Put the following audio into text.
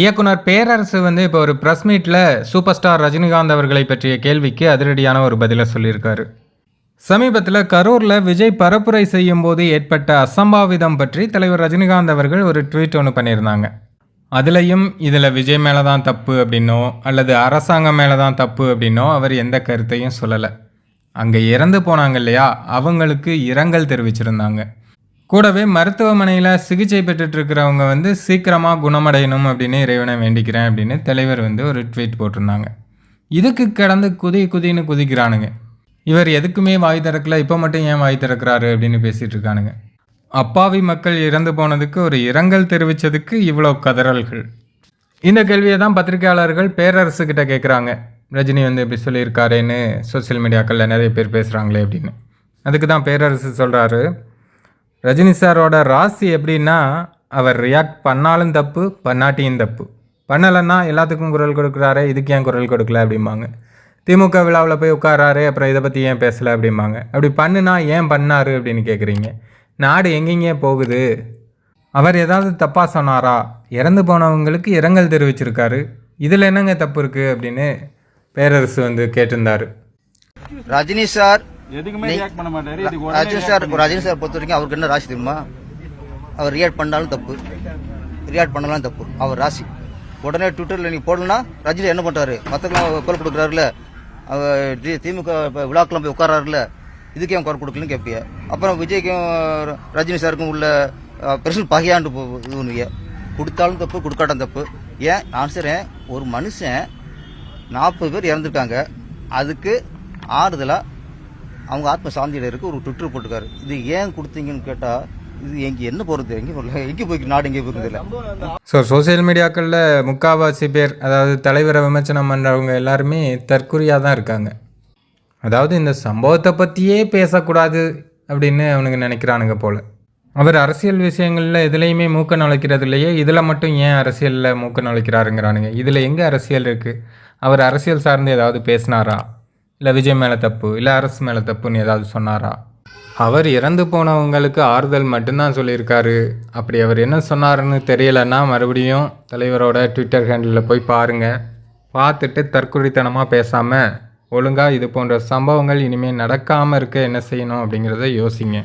இயக்குனர் பேரரசு வந்து இப்போ ஒரு ப்ரெஸ் மீட்டில் சூப்பர் ஸ்டார் ரஜினிகாந்த் அவர்களை பற்றிய கேள்விக்கு அதிரடியான ஒரு பதிலை சொல்லியிருக்காரு. சமீபத்தில் கரூரில் விஜய் பரப்புரை செய்யும் போது ஏற்பட்ட அசம்பாவிதம் பற்றி தலைவர் ரஜினிகாந்த் அவர்கள் ஒரு ட்வீட் ஒன்று பண்ணியிருந்தாங்க. அதுலேயும் இதில் விஜய் மேலே தான் தப்பு அப்படின்னோ அல்லது அரசாங்கம் மேலே தான் தப்பு அப்படின்னோ அவர் எந்த கருத்தையும் சொல்லலை. அங்கே இறந்து போனாங்க இல்லையா? அவங்களுக்கு இரங்கல் தெரிவிச்சிருந்தாங்க. கூடவே மருத்துவமனையில் சிகிச்சை பெற்றுட்டு இருக்கிறவங்க வந்து சீக்கிரமாக குணமடையணும் அப்படின்னு இறைவனை வேண்டிக்கிறேன் அப்படின்னு தலைவர் வந்து ஒரு ட்வீட் போட்டிருந்தாங்க. இதுக்கு கடந்து குதி குதின்னு குதிக்கிறானுங்க. இவர் எதுக்குமே வாய் திறக்கல இப்போ மட்டும் ஏன் வாய் திறக்கிறாரு அப்படின்னு பேசிகிட்டு இருக்கானுங்க அப்பாவி மக்கள் இறந்து போனதுக்கு ஒரு இரங்கல் தெரிவித்ததுக்கு இவ்வளோ கதறல்கள். இந்த கேள்வியை தான் பத்திரிகையாளர்கள் பேரரசுக்கிட்ட கேட்குறாங்க ரஜினி வந்து இப்படி சொல்லியிருக்காருன்னு சோஷியல் மீடியாக்களில் நிறைய பேர் பேசுகிறாங்களே அப்படின்னு. அதுக்கு தான் பேரரசு சொல்கிறாரு ரஜினி சாரோட ராசி எப்படின்னா அவர் ரியாக்ட் பண்ணாலும் தப்பு பண்ணாட்டியும் தப்பு. பண்ணலைன்னா எல்லாத்துக்கும் குரல் கொடுக்குறாரு இதுக்கு ஏன் குரல் கொடுக்கல அப்படிம்பாங்க. திமுக விழாவில் போய் உட்காராரு அப்புறம் இதை பற்றி ஏன் பேசலை அப்படிம்பாங்க. அப்படி பண்ணுனா ஏன் பண்ணாரு அப்படின்னு கேட்குறீங்க நாடு எங்கெங்கே போகுது? அவர் ஏதாவது தப்பாக சொன்னாரா? இறந்து போனவங்களுக்கு இரங்கல் தெரிவிச்சிருக்காரு. இதில் என்னங்க தப்பு இருக்குது அப்படின்னு பேரரசு வந்து கேட்டிருந்தார். ரஜினி சார் எதுக்குமே ரியாக்ட் பண்ண மாட்டாரு. இதுக்கு ரஜினி சார் ரஜினி சார் பொறுத்த வரைக்கும் அவருக்கு என்ன ராசி தெரியுமா? அவர் ரியாக்ட் பண்ணாலும் தப்பு. ரியாக்ட் பண்ணலாம் தப்பு. அவர் ராசி. உடனே ட்விட்டர்ல நீ போடலனா ரஜினி என்ன பண்றாரு? மத்தவங்க குரல் கொடுக்குறாருல. அவர் தி- திமுக இப்ப விழாக்கெல்லாம் போய் உட்காராருல இதுக்கு ஏன் குரல் கொடுக்கலன்னு கேட்பிய அப்புறம் விஜய்க்கும் ரஜினி சாருக்கும் உள்ள பிரச்சனை பகையாண்டு போ- இது பண்ணுவிய கொடுத்தாலும் தப்பு கொடுக்காட்டும் தப்பு. ஏன்? நான் சொல்றேன் ஒரு மனுஷன் நாற்பது பேர் இறந்துருக்காங்க. அதுக்கு ஆறுதலா அவங்க ஆத்ம சாந்தியிடருக்கு ஒரு ட்விட்டர் போட்டுக்காரு இது ஏன் கொடுத்தீங்கன்னு கேட்டால் இது எங்க என்ன போறது எங்க போகல எங்க போய் நாடு எங்கே போகிறது இல்லை ஸோ சோசியல் மீடியாக்களில் முக்காவாசி பேர் அதாவது தலைவரை விமர்சனம் பண்ணுறவங்க எல்லாருமே தற்குறியாக தான் இருக்காங்க. அதாவது இந்த சம்பவத்தை பற்றியே பேசக்கூடாது அப்படின்னு அவனுங்க நினைக்கிறானுங்க போல். அவர் அரசியல் விஷயங்களில் எதுலேயுமே மூக்க நுழைக்கிறது இல்லையே இதில் மட்டும் ஏன் அரசியலில் மூக்க நுழைக்கிறாருங்கிறானுங்க. இதில் எங்கே அரசியல் இருக்குது அவர் அரசியல் சார்ந்து ஏதாவது பேசினாரா? இல்லை விஜய் மேலே தப்பு இல்லை அரசு மேலே தப்புன்னு ஏதாவது சொன்னாரா? அவர் இறந்து போனவங்களுக்கு ஆறுதல் மட்டும்தான் சொல்லியிருக்காரு. அப்படி அவர் என்ன சொன்னாருன்னு தெரியலைன்னா மறுபடியும் தலைவரோட ட்விட்டர் ஹேண்டிலில் போய் பாருங்கள் பார்த்துட்டு தற்குறித்தனமாக பேசாமல் ஒழுங்காக இது போன்ற சம்பவங்கள் இனிமேல் நடக்காமல் இருக்க என்ன செய்யணும் அப்படிங்கிறத யோசிங்க.